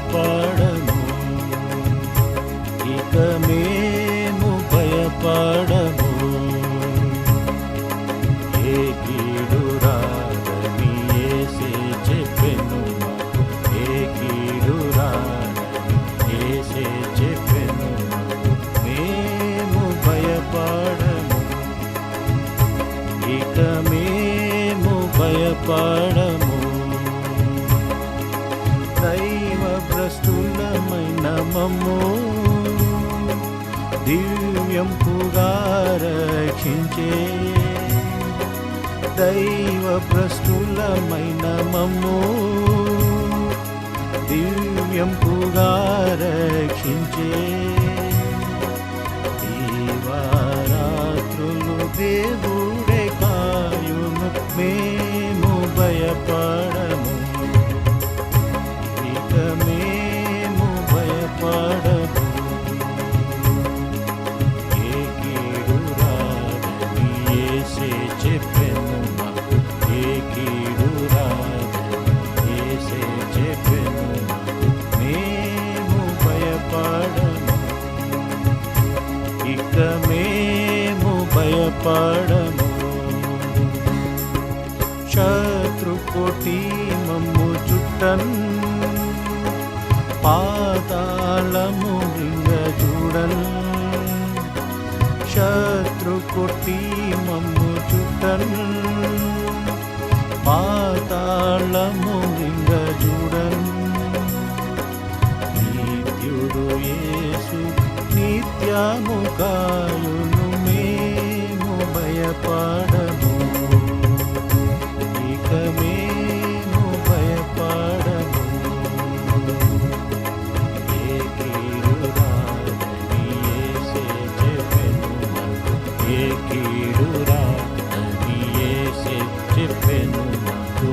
భయపడము ఇక మేము భయపడము. ఏ కీడు రాదని ఏసే చెప్పెను. ఏ కీడు రాదని ఏసే చెప్పెను. మేము భయపడము. ఇక మేము భయపడము. భ్రష్టులమైన మమ్ము దివ్యంపుగా రక్షించే దైవ భ్రష్టులమైన మమ్ము దివ్యంపుగా చెప్పెను మాకు ఏ కీడు రాదని యేసే చెప్పెను మాకు మేము భయపడము ఇక మేము భయపడము. శత్రు మమ్ము చుట్టన్ పాతాళము రింగ చూడన్. శత్రు కొట్టి చుట్టన్ పాతాళము రింగ చూడన్. నిత్యుడు యేసు నిత్యము కాయును మేము భయపడము. ఇక మేము భయపడము. ఏ కీడు రాదని యేసే చెప్పెను. ఏ కీడు రాదని చేసి చెప్పెను. మాకు